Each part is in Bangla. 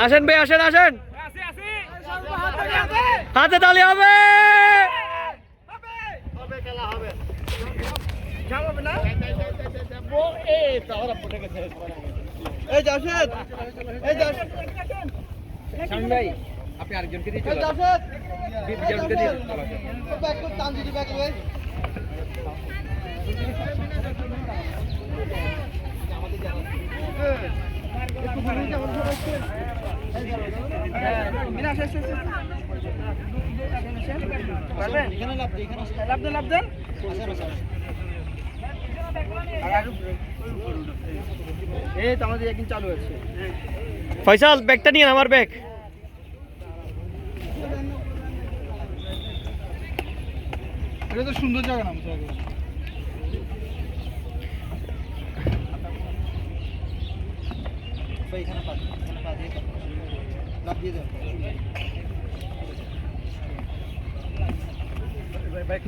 আসেন ভাই আসেন আসেন। হাতে তালি হবে। আপনি আরেকজনকে দিয়ে আমাদের ফয়সাল ব্যাগটা নিয়ে আমার ব্যাগ। এটা তো সুন্দর জায়গা নাম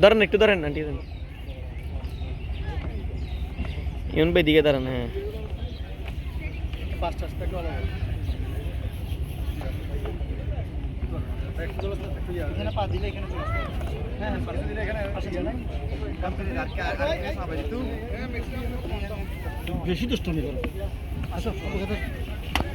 ধরেন একটু ধরেন আন্টি ধরেন ইউন ভাই দিকে দাঁড়ান হ্যাঁ পাঁচটা স্পেক ভালো এখানে পা দিলে এখানে চলে আসবে হ্যাঁ হ্যাঁ পাশে দিলে এখানে আসে না কোম্পানির আজকে আগে সাবাই দিতু বেশি দুষ্টমি করো আসো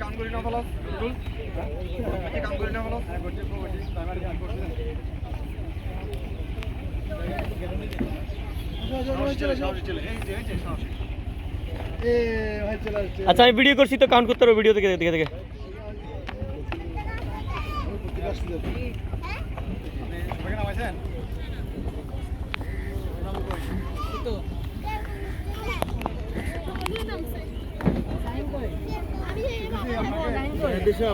কাউন্ট করি না ভালো। বলছি কাউন্ট করি না ভালো। আচ্ছা আমি ভিডিও করছি তো কাউন্ট করতে পারব ভিডিও থেকে দেখে দেখে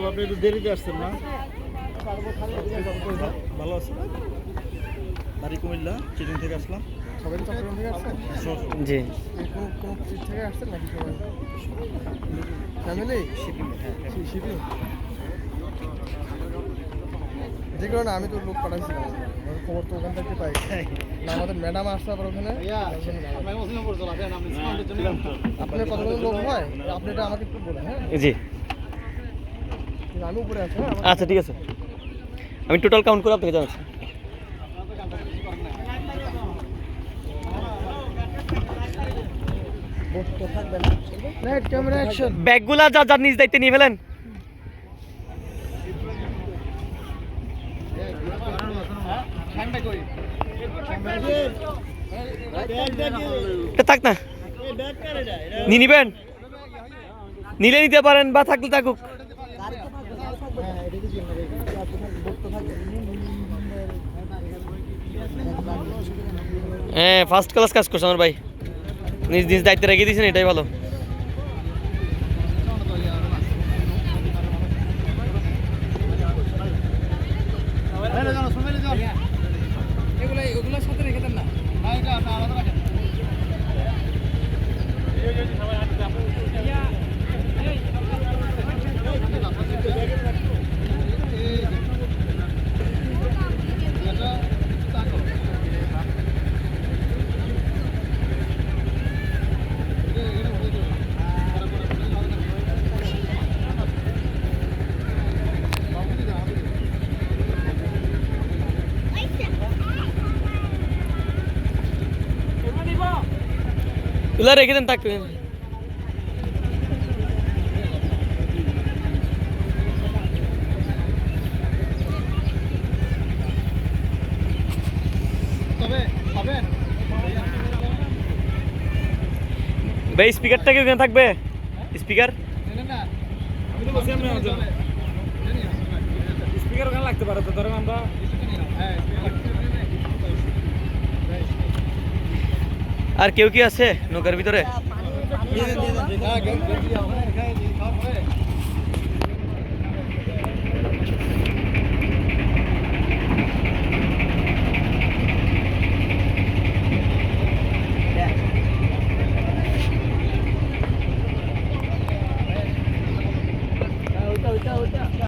আপনি একটু দেরিতে আসছেন না ভালো আছেন বাড়ি কুমিল্লা চিটিং থেকে আসলাম সবাই কোন কোন থেকে আসছেন নাকি সবাই ফ্যামিলি শিপিং শিপিং আমি তো লোক পাঠাইছিলাম। খবর তো ওখান থেকে পাই। না আমাদের ম্যাডাম ওখানে। আপনার কতগুলো লোক হয়? আপনি এটা আমাকে একটু বলেন হ্যাঁ? জি। আমি উপরে আছি হ্যাঁ? আচ্ছা ঠিক আছে। আমি টোটাল কাউন্ট করে আপনাকে জানাচ্ছি। ব্যাগগুলা যা যার নিজ দায়িত্বে নিয়ে ফেলেন। থাক না। নিবেন? নিলে নিতে পারেন বা থাকলে থাকুক। হ্যাঁ ফার্স্ট ক্লাস কাজ করছে আমার ভাই। নিজ নিজ দায়িত্বে রেখে দিয়েছেন, এটাই ভালো এগুলো এগুলো সাথে রেখে দেন না না এটা আলাদা রাখেন তুলা রেখে দেন থাকতো হবেন ভাই স্পিকারটা কি ওখানে থাকবে? স্পিকার স্পিকার ওখানে লাগতে পারে তো ধরেন আমরা হ্যাঁ আর কেউ কি আছে নৌকার ভিতরে